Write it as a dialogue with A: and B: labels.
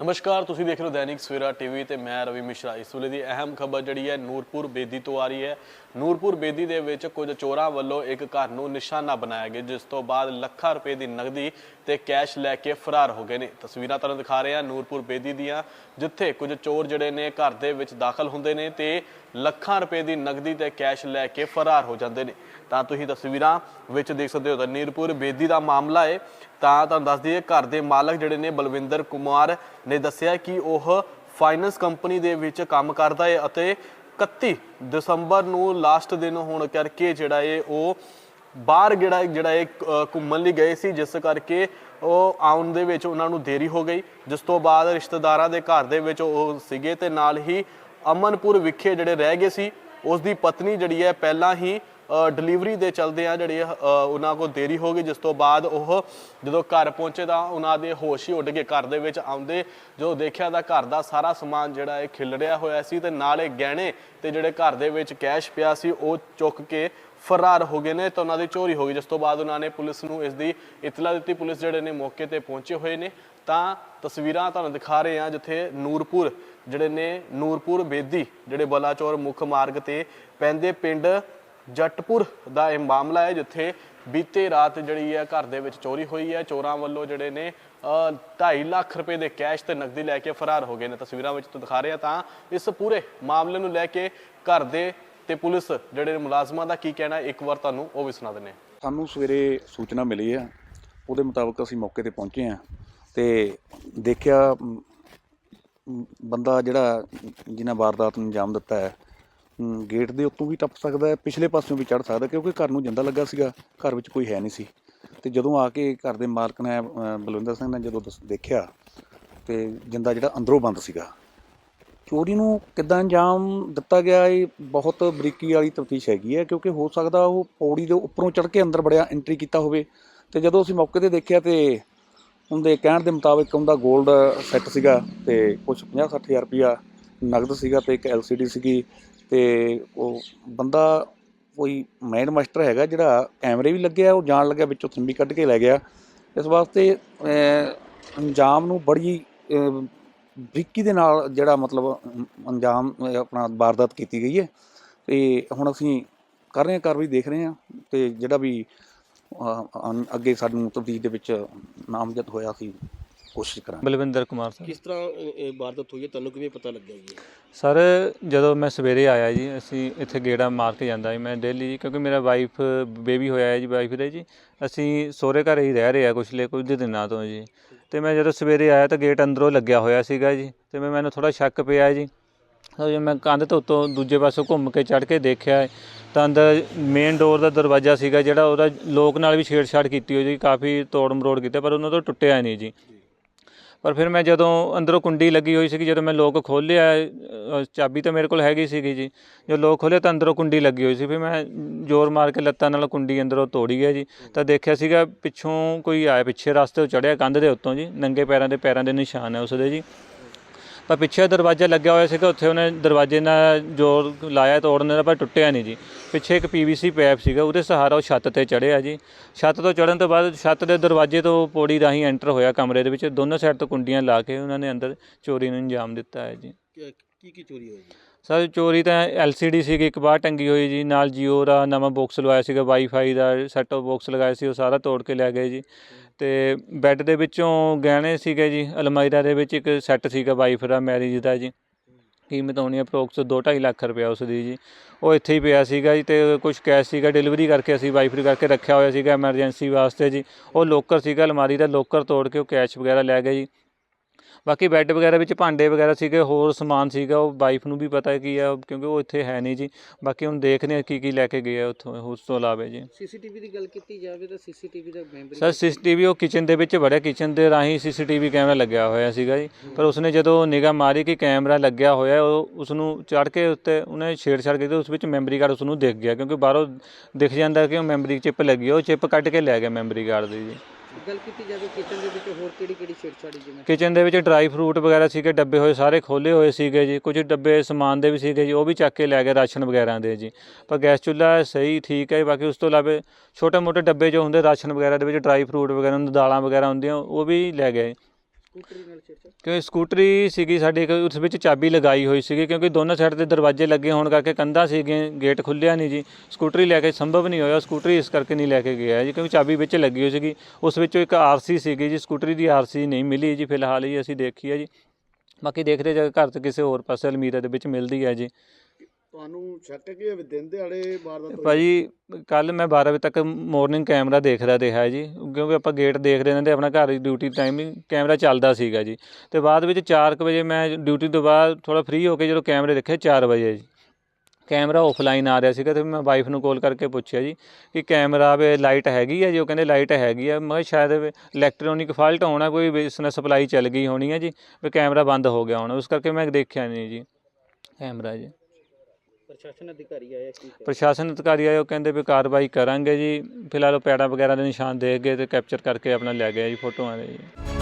A: ਨਮਸਕਾਰ, ਤੁਸੀਂ ਦੇਖ ਰਹੇ ਹੋ ਦੈਨਿਕ ਸਵੇਰਾ ਟੀਵੀ ਤੇ ਮੈਂ ਰਵੀ ਮਿਸ਼ਰਾ। ਇਸ ਵੇਲੇ ਦੀ ਅਹਿਮ ਖਬਰ ਜਿਹੜੀ ਹੈ ਨੂਰਪੁਰ ਬੇਦੀ ਤੋਂ ਆ ਰਹੀ ਹੈ। ਨੂਰਪੁਰ ਬੇਦੀ ਦੇ ਵਿੱਚ ਕੁਝ ਚੋਰਾਂ ਵੱਲੋਂ ਇੱਕ ਘਰ ਨੂੰ ਨਿਸ਼ਾਨਾ ਬਣਾਇਆ ਗਿਆ, ਜਿਸ ਤੋਂ ਬਾਅਦ ਲੱਖਾਂ ਰੁਪਏ ਦੀ ਨਗਦੀ ਤੇ ਕੈਸ਼ ਲੈ ਕੇ ਫਰਾਰ ਹੋ ਗਏ ਨੇ। ਤਸਵੀਰਾਂ ਤੁਹਾਨੂੰ ਦਿਖਾ ਰਹੇ ਹਾਂ ਨੂਰਪੁਰ ਬੇਦੀ ਦੀਆਂ, ਜਿੱਥੇ ਕੁਝ ਚੋਰ ਜਿਹੜੇ ਨੇ ਘਰ ਦੇ ਵਿੱਚ ਦਾਖਲ ਹੁੰਦੇ ਨੇ ਤੇ ਲੱਖਾਂ ਰੁਪਏ ਦੀ ਨਗਦੀ ਤੇ ਕੈਸ਼ ਲੈ ਕੇ ਫਰਾਰ ਹੋ ਜਾਂਦੇ ਨੇ। ਤਾਂ ਤੁਸੀਂ ਤਸਵੀਰਾਂ ਵਿੱਚ ਦੇਖ ਸਕਦੇ ਹੋ ਤਾਂ ਬੇਦੀ ਦਾ ਮਾਮਲਾ ਹੈ ਤਾਂ ਤੁਹਾਨੂੰ ਦੱਸ ਦਈਏ, ਘਰ ਦੇ ਮਾਲਕ ਜਿਹੜੇ ਨੇ ਬਲਵਿੰਦਰ ਕੁਮਾਰ ਨੇ ਦੱਸਿਆ ਕਿ ਉਹ ਫਾਈਨੈਂਸ ਕੰਪਨੀ ਦੇ ਵਿੱਚ ਕੰਮ ਕਰਦਾ ਹੈ ਅਤੇ 31 ਦਸੰਬਰ ਨੂੰ ਲਾਸਟ ਦਿਨ ਹੋਣ ਕਰਕੇ ਜਿਹੜਾ ਹੈ ਉਹ ਬਾਹਰ ਜਿਹੜਾ ਜਿਹੜਾ ਇਹ ਘੁੰਮਣ ਲਈ ਗਏ ਸੀ, ਜਿਸ ਕਰਕੇ ਉਹ ਆਉਣ ਦੇ ਵਿੱਚ ਉਹਨਾਂ ਨੂੰ ਦੇਰੀ ਹੋ ਗਈ। ਜਿਸ ਤੋਂ ਬਾਅਦ ਰਿਸ਼ਤੇਦਾਰਾਂ ਦੇ ਘਰ ਦੇ ਵਿੱਚ ਉਹ ਸੀਗੇ ਤੇ ਨਾਲ ਹੀ ਅਮਨਪੁਰ ਵਿਖੇ ਜਿਹੜੇ ਰਹਿ ਗਏ ਸੀ ਉਸ ਦੀ ਪਤਨੀ ਜਿਹੜੀ ਹੈ ਪਹਿਲਾਂ ਹੀ ਡਿਲੀਵਰੀ ਦੇ ਚਲਦੇ ਆ ਜਿਹੜੇ ਉਹਨਾਂ ਕੋਲ ਦੇਰੀ ਹੋ ਗਈ, ਜਿਸ ਤੋਂ ਬਾਅਦ ਉਹ ਜਦੋਂ ਘਰ ਪਹੁੰਚੇ ਤਾਂ ਉਹਨਾਂ ਦੇ ਹੋਸ਼ ਹੀ ਉੱਡ ਕੇ ਘਰ ਦੇ ਵਿੱਚ ਆਉਂਦੇ, ਜਦੋਂ ਦੇਖਿਆ ਤਾਂ ਘਰ ਦਾ ਸਾਰਾ ਸਮਾਨ ਜਿਹੜਾ ਹੈ ਖਿਲਰਿਆ ਹੋਇਆ ਸੀ ਤੇ ਨਾਲੇ ਗਹਿਣੇ ਤੇ ਜਿਹੜੇ ਘਰ ਦੇ ਵਿੱਚ ਕੈਸ਼ ਪਿਆ ਸੀ, ਉਹ ਚੁੱਕ ਕੇ ਫਰਾਰ ਹੋ ਗਏ ਨੇ ਤਾਂ ਉਹਨਾਂ ਦੀ ਚੋਰੀ ਹੋ ਗਈ, ਜਿਸ ਤੋਂ ਬਾਅਦ ਉਹਨਾਂ ਨੇ ਪੁਲਿਸ ਨੂੰ ਇਸ ਦੀ ਇਤਲਾ ਦਿੱਤੀ। ਪੁਲਿਸ ਜਿਹੜੇ ਨੇ ਮੌਕੇ ਤੇ ਪਹੁੰਚੇ ਹੋਏ ਨੇ। ਤਾਂ ਤਸਵੀਰਾਂ ਤੁਹਾਨੂੰ ਦਿਖਾ ਰਹੇ ਹਾਂ ਜਿੱਥੇ ਨੂਰਪੁਰ, ਜਿਹੜੇ ਨੇ ਨੂਰਪੁਰ ਬੇਦੀ, ਜਿਹੜੇ ਬਲਾਚੌਰ ਮੁੱਖ ਮਾਰਗ ਤੇ ਪੈਂਦੇ ਪਿੰਡ ਜੱਟਪੁਰ ਦਾ ਇਹ ਮਾਮਲਾ ਹੈ, ਜਿੱਥੇ ਬੀਤੇ ਰਾਤ ਜਿਹੜੀ ਹੈ ਘਰ ਦੇ ਵਿੱਚ ਚੋਰੀ ਹੋਈ ਹੈ। ਚੋਰਾਂ ਵੱਲੋਂ ਜਿਹੜੇ ਨੇ 2.5 ਲੱਖ ਰੁਪਏ ਦੇ ਕੈਸ਼ ਤੇ ਨਕਦੀ ਲੈ ਕੇ ਫਰਾਰ ਹੋ ਗਏ ਨੇ। ਤਸਵੀਰਾਂ ਵਿੱਚ ਤੋਂ ਦਿਖਾ ਰਹੇ ਹਾਂ ਤਾਂ ਇਸ ਪੂਰੇ ਮਾਮਲੇ ਨੂੰ ਲੈ ਕੇ ਘਰ ਦੇ ਤੇ ਪੁਲਿਸ ਜਿਹੜੇ ਮੁਲਾਜ਼ਮਾਂ ਦਾ ਕੀ ਕਹਿਣਾ ਇੱਕ ਵਾਰ ਤੁਹਾਨੂੰ ਉਹ ਵੀ ਸੁਣਾ ਦਿੰਦੇ ਹਾਂ।
B: ਸਾਨੂੰ ਸਵੇਰੇ ਸੂਚਨਾ ਮਿਲੀ ਆ ਉਹਦੇ ਮੁਤਾਬਕ ਅਸੀਂ ਮੌਕੇ ਤੇ ਪਹੁੰਚੇ ਆ ਤੇ ਦੇਖਿਆ ਬੰਦਾ ਜਿਹੜਾ ਜਿਨ੍ਹਾਂ ਵਾਰਦਾਤ ਨੂੰ ਅੰਜਾਮ ਦਿੱਤਾ ਹੈ ਗੇਟ ਦੇ ਉੱਤੋਂ ਵੀ ਟੱਪ ਸਕਦਾ ਹੈ, ਪਿਛਲੇ ਪਾਸਿਓਂ ਵੀ ਚੜ ਸਕਦਾ ਕਿਉਂਕਿ ਘਰ ਨੂੰ ਜਿੰਦਾ ਲੱਗਾ ਸੀਗਾ, ਘਰ ਵਿੱਚ ਕੋਈ ਹੈ ਨਹੀਂ ਸੀ। ਤੇ ਜਦੋਂ ਆ ਕੇ ਘਰ ਦੇ ਮਾਲਕ ਨੇ ਬਲਵਿੰਦਰ ਸਿੰਘ ਨੇ ਜਦੋਂ ਦਸ- ਦੇਖਿਆ, ਤੇ ਜਿੰਦਾ ਜਿਹੜਾ ਅੰਦਰੋਂ ਬੰਦ ਸੀਗਾ, ਚੋਰੀ ਨੂੰ ਕਿੱਦਾਂ ਅੰਜਾਮ ਦਿੱਤਾ ਗਿਆ, ਇਹ ਬਹੁਤ ਬਰੀਕੀ ਵਾਲੀ ਤਫਤੀਸ਼ ਹੈਗੀ ਹੈ, ਕਿਉਂਕਿ ਹੋ ਸਕਦਾ ਉਹ ਪੌੜੀ ਦੇ ਉੱਪਰੋਂ ਚੜ੍ਹ ਕੇ ਅੰਦਰ ਬੜਿਆ ਐਂਟਰੀ ਕੀਤਾ ਹੋਵੇ। ਤੇ ਜਦੋਂ ਅਸੀਂ ਮੌਕੇ ਤੇ ਦੇਖਿਆ ਤੇ ਉਹਦੇ ਕਹਿਣ ਦੇ ਮੁਤਾਬਕ ਉਹਦਾ 골ਡ ਸੈੱਟ ਸੀਗਾ, ਤੇ ਕੁਝ 50 60000 ਰੁਪਇਆ ਨਗਦ ਸੀਗਾ ਤੇ ਇੱਕ LCD ਸੀਗੀ ਤੇ ਉਹ ਬੰਦਾ ਕੋਈ ਮੈਨ ਮਾਸਟਰ ਹੈਗਾ ਜਿਹੜਾ ਕੈਮਰੇ ਵੀ ਲੱਗਿਆ, ਉਹ ਜਾਣ ਲੱਗਿਆ, ਵਿੱਚੋਂ ਥੰਬੀ ਕੱਢ ਕੇ ਲੈ ਗਿਆ। ਇਸ ਵਾਸਤੇ ਅੰਜਾਮ ਨੂੰ ਬੜੀ ਬਰੀਕੀ ਦੇ ਨਾਲ ਜਿਹੜਾ ਮਤਲਬ ਅੰਜਾਮ ਆਪਣਾ ਵਾਰਦਾਤ ਕੀਤੀ ਗਈ ਹੈ। ਤੇ ਹੁਣ ਅਸੀਂ ਕਰ ਰਹੇ ਹਾਂ ਕਾਰਵਾਈ, ਦੇਖ ਰਹੇ ਹਾਂ ਤੇ ਜਿਹੜਾ ਵੀ ਅੱਗੇ ਸਾਨੂੰ ਤਬਦੀਲ ਦੇ ਵਿੱਚ ਨਾਮਜ਼ਦ ਹੋਇਆ ਸੀ। ਕੋਸ਼ਿਸ਼ ਕਰਾਂਗੇ।
C: ਬਲਵਿੰਦਰ ਕੁਮਾਰ ਸਰ।
D: ਕਿਸ ਤਰ੍ਹਾਂ ਇਹ- ਵਾਰਦਾਤ ਹੋਈ ਹੈ? ਤੁਹਾਨੂੰ ਕਿਵੇਂ ਪਤਾ ਲੱਗਿਆ ਜੀ?
C: ਸਰ ਜਦੋਂ ਮੈਂ ਸਵੇਰੇ ਆਇਆ ਜੀ ਅਸੀਂ ਇੱਥੇ ਗੇੜਾ ਮਾਰ ਕੇ ਜਾਂਦਾ ਜੀ ਮੈਂ ਡੇਲੀ ਜੀ ਕਿਉਂਕਿ ਮੇਰਾ ਵਾਈਫ ਬੇਬੀ ਹੋਇਆ ਹੈ ਜੀ ਵਾਈਫ ਦੇ ਜੀ। ਅਸੀਂ ਸਹੁਰੇ ਘਰ ਹੀ ਰਹਿ ਰਹੇ ਆ ਕੁਛ ਲੈ ਕੁਝ ਦਿਨਾਂ ਤੋਂ ਜੀ। ਤੇ ਮੈਂ ਜਦੋਂ ਸਵੇਰੇ ਆਇਆ ਤਾਂ ਗੇਟ ਅੰਦਰੋਂ ਲੱਗਿਆ ਹੋਇਆ ਸੀਗਾ ਜੀ। ਤੇ ਮੈਂ ਮੈਨੂੰ ਥੋੜਾ ਸ਼ੱਕ ਪਿਆ ਜੀ। ਤਾਂ ਜਦੋਂ ਮੈਂ ਕੰਧ ਤੋਂ ਉੱਤੋਂ ਦੂਜੇ ਪਾਸੋਂ ਘੁੰਮ ਕੇ ਚੜ੍ਹ ਕੇ ਦੇਖਿਆ ਤਾਂ ਅੰਦਰ ਮੇਨ ਡੋਰ ਦਾ ਦਰਵਾਜ਼ਾ ਸੀਗਾ ਜਿਹੜਾ ਉਹਦਾ ਲੋਕ ਨਾਲ ਵੀ ਛੇੜਛਾੜ ਕੀਤੀ ਹੋਈ ਜੀ ਕਾਫੀ ਤੋੜ ਮਰੋੜ ਕੀਤਾ ਪਰ ਉਹਨਾਂ ਤੋਂ ਟੁੱਟਿਆ ਨਹੀਂ ਜੀ। ਪਰ ਫਿਰ ਮੈਂ ਜਦੋਂ ਅੰਦਰੋਂ ਕੁੰਡੀ ਲੱਗੀ ਹੋਈ ਸੀਗੀ ਜਦੋਂ ਮੈਂ ਲੋਕ ਖੋਲ੍ਹਿਆ ਅ, ਚਾਬੀ ਤਾਂ ਮੇਰੇ ਕੋਲ ਹੈਗੀ ਸੀਗੀ ਜੀ। ਜਦੋਂ ਲੋਕ ਖੋਲ੍ਹਿਆ ਤਾਂ ਅੰਦਰੋਂ ਕੁੰਡੀ ਲੱਗੀ ਹੋਈ ਸੀ। ਫਿਰ ਮੈਂ ਜ਼ੋਰ ਮਾਰ ਕੇ ਲੱਤਾਂ ਨਾਲ ਕੁੰਡੀ ਅੰਦਰੋਂ ਤੋੜੀ ਹੈ ਜੀ। ਤਾਂ ਦੇਖਿਆ ਸੀਗਾ ਪਿੱਛੋਂ ਕੋਈ ਆਇਆ ਪਿੱਛੇ ਰਸਤੇ ਤੋਂ ਚੜਿਆ ਕੰਧ ਦੇ ਉੱਤੋਂ ਜੀ। ਨੰਗੇ ਪੈਰਾਂ ਦੇ ਪੈਰਾਂ ਦੇ ਨਿਸ਼ਾਨ ਹੈ ਉਸਦੇ ਜੀ। ਪਰ ਪਿੱਛੇ ਦਰਵਾਜ਼ਾ ਲੱਗਿਆ ਹੋਇਆ ਸੀਗਾ, ਉੱਥੇ ਉਹਨੇ ਦਰਵਾਜ਼ੇ ਨਾਲ ਜ਼ੋਰ ਲਾਇਆ ਤੋੜਨ ਦਾ, ਪਰ ਟੁੱਟਿਆ ਨਹੀਂ ਜੀ। ਪਿੱਛੇ ਇੱਕ ਪੀਵੀਸੀ ਪਾਈਪ ਸੀਗਾ, ਉਹਦੇ ਸਹਾਰਾ ਉਹ ਛੱਤ ਤੇ ਚੜਿਆ ਜੀ। ਛੱਤ ਤੋਂ ਚੜਨ ਤੋਂ ਬਾਅਦ ਛੱਤ ਦੇ ਦਰਵਾਜ਼ੇ ਤੋਂ ਪੌੜੀ ਰਾਹੀਂ ਐਂਟਰ ਹੋਇਆ ਕਮਰੇ ਦੇ ਵਿੱਚ। ਦੋਨੋਂ ਸਾਈਡ ਤੋਂ ਕੁੰਡੀਆਂ ਲਾ ਕੇ ਉਹਨਾਂ ਨੇ ਅੰਦਰ ਚੋਰੀ ਨੂੰ ਅੰਜਾਮ ਦਿੱਤਾ ਹੈ ਜੀ।
D: ਕੀ ਕੀ ਚੋਰੀ ਹੋਈ ਜੀ?
C: ਸਰ, ਚੋਰੀ ਤਾਂ ਐਲਸੀਡੀ ਸੀਗੀ, ਇੱਕ ਬਾਹਰ ਟੰਗੀ ਹੋਈ ਜੀ, ਨਾਲ ਜੀਓ ਦਾ ਨਵਾਂ ਬਾਕਸ ਲਵਾਇਆ ਸੀਗਾ ਵਾਈਫਾਈ ਦਾ ਸੈੱਟ ਆਫ ਬਾਕਸ ਲਗਾਇਆ ਸੀ, ਉਹ ਸਾਰਾ ਤੋੜ ਕੇ ਲੈ ਗਏ ਜੀ। ਤੇ ਬੈੱਡ ਦੇ ਵਿੱਚੋਂ ਗਹਿਣੇ ਸੀਗੇ ਜੀ ਅਲਮਾਈਰਾ ਦੇ ਵਿੱਚ ਇੱਕ ਸੈੱਟ ਸੀਗਾ ਵਾਈਫ ਦਾ ਮੈਰਿਜ ਦਾ ਜੀ। ਕੀਮਤ ਹੋਣੀ ਅਪਰੋਕਸ 2.5 ਲੱਖ ਰੁਪਇਆ ਉਸ ਦੀ ਜੀ। ਉਹ ਇੱਥੇ ਹੀ ਪਿਆ ਸੀਗਾ ਜੀ, ਤੇ ਕੁਝ ਕੈਸ਼ ਸੀਗਾ ਡਿਲੀਵਰੀ ਕਰਕੇ ਅਸੀਂ ਵਾਈਫਰੀ ਕਰਕੇ ਰੱਖਿਆ ਹੋਇਆ ਸੀਗਾ ਐਮਰਜੈਂਸੀ ਵਾਸਤੇ ਜੀ। ਉਹ ਲੋਕਰ ਸੀਗਾ, ਅਲਮਾਰੀ ਦਾ ਲੋਕਰ ਤੋੜ ਕੇ ਉਹ ਕੈਸ਼ ਵਗੈਰਾ ਲੈ ਗਏ ਜੀ। ਬਾਕੀ ਬੈੱਡ ਵਗੈਰਾ ਵਿੱਚ ਭਾਂਡੇ ਵਗੈਰਾ ਸੀਗੇ ਹੋਰ ਸਮਾਨ ਸੀਗਾ ਉਹ ਵਾਈਫ ਨੂੰ ਵੀ ਪਤਾ ਕੀ ਆ ਕਿਉਂਕਿ ਉਹ ਇੱਥੇ ਹੈ ਨਹੀਂ ਜੀ। ਬਾਕੀ ਹੁਣ ਦੇਖਦੇ ਆ ਕੀ ਕੀ ਲੈ ਕੇ ਗਏ ਆ ਉੱਥੋਂ ਉਸ ਤੋਂ ਇਲਾਵਾ ਜੀ।
D: ਸੀਸੀਟੀਵੀ ਦੀ ਗੱਲ ਕੀਤੀ ਜਾਵੇ ਤਾਂ ਸੀਸੀਟੀਵੀ ਦਾ ਮੈਂਬਰ
C: ਸਰ ਸੀਸੀਟੀਵੀ ਉਹ ਕਿਚਨ ਦੇ ਵਿੱਚ ਵੜਿਆ ਕਿਚਨ ਦੇ ਰਾਹੀਂ ਸੀਸੀਟੀਵੀ ਕੈਮਰਾ ਲੱਗਿਆ ਹੋਇਆ ਸੀਗਾ ਜੀ। ਪਰ ਉਸਨੇ ਜਦੋਂ ਨਿਗਾਹ ਮਾਰੀ ਕਿ ਕੈਮਰਾ ਲੱਗਿਆ ਹੋਇਆ ਉਹ ਉਸ ਨੂੰ ਚੜ੍ਹ ਕੇ ਉੱਤੇ ਉਹਨੇ ਛੇੜਛਾੜ ਕੀਤੀ ਉਸ ਵਿੱਚ ਮੈਮਰੀ ਕਾਰਡ ਉਸ ਨੂੰ ਦਿਖ ਗਿਆ ਕਿਉਂਕਿ ਬਾਹਰੋਂ ਦਿਖ ਜਾਂਦਾ ਕਿ ਉਹ ਮੈਮਰੀ ਚਿਪ ਲੱਗੀ ਉਹ ਚਿਪ ਕੱਢ ਕੇ ਲੈ ਗਿਆ ਮੈਮਰੀ ਕਾਰਡ ਦੀ ਜੀ।
D: ਗੱਲ ਕੀਤੀ ਜਾਵੇ ਕਿਚਨ ਦੇ ਵਿੱਚ ਹੋਰ ਕਿਹੜੀ ਕਿਹੜੀ ਛੇੜਛਾੜੀ ਜਿਵੇਂ?
C: ਕਿਚਨ ਦੇ ਵਿੱਚ ਡਰਾਈ ਫਰੂਟ ਵਗੈਰਾ ਸੀਗੇ, ਡੱਬੇ ਹੋਏ ਸਾਰੇ ਖੋਲੇ ਹੋਏ ਸੀਗੇ ਜੀ। ਕੁਝ ਡੱਬੇ ਸਮਾਨ ਦੇ ਵੀ ਸੀਗੇ ਜੀ, ਉਹ ਵੀ ਚੱਕ ਕੇ ਲੈ ਗਏ ਰਾਸ਼ਨ ਵਗੈਰਾ ਦੇ ਜੀ। ਪਰ ਗੈਸ ਚੁੱਲ੍ਹਾ ਸਹੀ ਠੀਕ ਹੈ ਬਾਕੀ ਉਸ ਤੋਂ ਇਲਾਵਾ ਛੋਟੇ ਮੋਟੇ ਡੱਬੇ ਜੋ ਹੁੰਦੇ ਰਾਸ਼ਨ ਵਗੈਰਾ ਦੇ ਵਿੱਚ ਡਰਾਈ ਫਰੂਟ ਵਗੈਰਾ ਹੁੰਦੇ, ਦਾਲਾਂ ਵਗੈਰਾ ਹੁੰਦੀਆਂ, ਉਹ ਵੀ ਲੈ ਗਏ।
D: ਸਕੂਟਰੀ ਨਾਲ ਛੇੜਛਾੜ
C: ਕਿਉਂਕਿ ਸਕੂਟਰੀ ਸੀਗੀ ਸਾਡੀ ਇੱਕ ਉਸ ਵਿੱਚ ਚਾਬੀ ਲਗਾਈ ਹੋਈ ਸੀਗੀ ਕਿਉਂਕਿ ਦੋਨੋਂ ਸਾਈਡ ਤੇ ਦਰਵਾਜ਼ੇ ਲੱਗੇ ਹੋਣ ਕਰਕੇ ਕੰਧਾਂ ਸੀਗੀਆਂ ਗੇਟ ਖੁੱਲਿਆ ਨਹੀਂ ਜੀ। ਸਕੂਟਰੀ ਲੈ ਕੇ ਸੰਭਵ ਨਹੀਂ ਹੋਇਆ ਸਕੂਟਰੀ ਇਸ ਕਰਕੇ ਨਹੀਂ ਲੈ ਕੇ ਗਿਆ ਜੀ ਕਿਉਂਕਿ ਚਾਬੀ ਵਿੱਚ ਲੱਗੀ ਹੋਈ ਸੀਗੀ। ਉਸ ਵਿੱਚੋਂ ਇੱਕ ਆਰਸੀ ਸੀਗੀ ਜੀ ਸਕੂਟਰੀ ਦੀ ਆਰਸੀ ਨਹੀਂ ਮਿਲੀ ਜੀ ਫਿਲਹਾਲ ਹੀ ਅਸੀਂ ਦੇਖੀ ਹੈ ਜੀ। ਬਾਕੀ ਦੇਖਦੇ ਜੇ ਘਰ 'ਚ ਕਿਸੇ ਹੋਰ ਪਾਸੇ ਅਲਮੀਰਾ ਦੇ ਵਿੱਚ ਮਿਲਦੀ ਹੈ ਜੀ।
E: ਤੁਹਾਨੂੰ ਸ਼ੱਕ ਹੈ ਕਿ ਇਹ ਦਿਨ ਦਿਹਾੜੇ ਵਾਰਦਾਤ ਹੋਈ?
C: ਭਾਜੀ ਕੱਲ ਮੈਂ 12 ਵਜੇ ਤੱਕ ਮਾਰਨਿੰਗ ਕੈਮਰਾ ਦੇਖਦਾ ਰਿਹਾ ਜੀ। ਕਿਉਂਕਿ ਆਪਾਂ ਗੇਟ ਦੇਖਦੇ ਰਹਿੰਦੇ ਆਪਣਾ ਘਰ ਦੀ ਡਿਊਟੀ ਟਾਈਮਿੰਗ ਕੈਮਰਾ ਚੱਲਦਾ ਸੀਗਾ ਜੀ। ਤੇ ਬਾਅਦ ਵਿੱਚ 4 ਵਜੇ ਮੈਂ ਡਿਊਟੀ ਤੋਂ ਬਾਅਦ ਥੋੜਾ ਫ੍ਰੀ ਹੋ ਕੇ ਜਦੋਂ ਕੈਮਰੇ ਦੇਖੇ 4 ਵਜੇ ਜੀ। ਕੈਮਰਾ ਆਫਲਾਈਨ ਆ ਰਿਹਾ ਸੀਗਾ ਤੇ ਮੈਂ ਵਾਈਫ ਨੂੰ ਕਾਲ ਕਰਕੇ ਪੁੱਛਿਆ ਜੀ ਕਿ ਕੈਮਰਾ ਵੇ ਲਾਈਟ ਹੈਗੀ ਆ ਜੀ? ਉਹ ਕਹਿੰਦੇ ਲਾਈਟ ਹੈਗੀ ਆ। ਮੈਂ ਸ਼ਾਇਦ ਇਲੈਕਟ੍ਰੋਨਿਕ ਫਾਲਟ ਹੋਣਾ, ਕੋਈ ਬਿਜ਼ਨਸ ਸਪਲਾਈ ਚੱਲ ਗਈ ਹੋਣੀ ਹੈ ਜੀ, ਵੀ ਕੈਮਰਾ ਬੰਦ ਹੋ ਗਿਆ ਹੋਣਾ। ਉਸ ਕਰਕੇ ਮੈਂ ਦੇਖਿਆ ਨਹੀਂ ਜੀ ਕੈਮਰਾ ਜੀ।
D: ਪ੍ਰਸ਼ਾਸਨ ਅਧਿਕਾਰੀ ਆਇਆ ਕੀ ਕਹਿ
C: ਪ੍ਰਸ਼ਾਸਨ ਅਧਿਕਾਰੀ ਆਏ, ਉਹ ਕਹਿੰਦੇ ਵੀ ਕਾਰਵਾਈ ਕਰਾਂਗੇ ਜੀ। ਫਿਲਹਾਲ ਉਹ ਪੈੜਾਂ ਵਗੈਰਾ ਦੇ ਨਿਸ਼ਾਨ ਦੇਖ ਗਏ ਤੇ ਕੈਪਚਰ ਕਰਕੇ ਆਪਣਾ ਲੈ ਗਏ ਜੀ ਫੋਟੋਆਂ ਦੇ ਜੀ।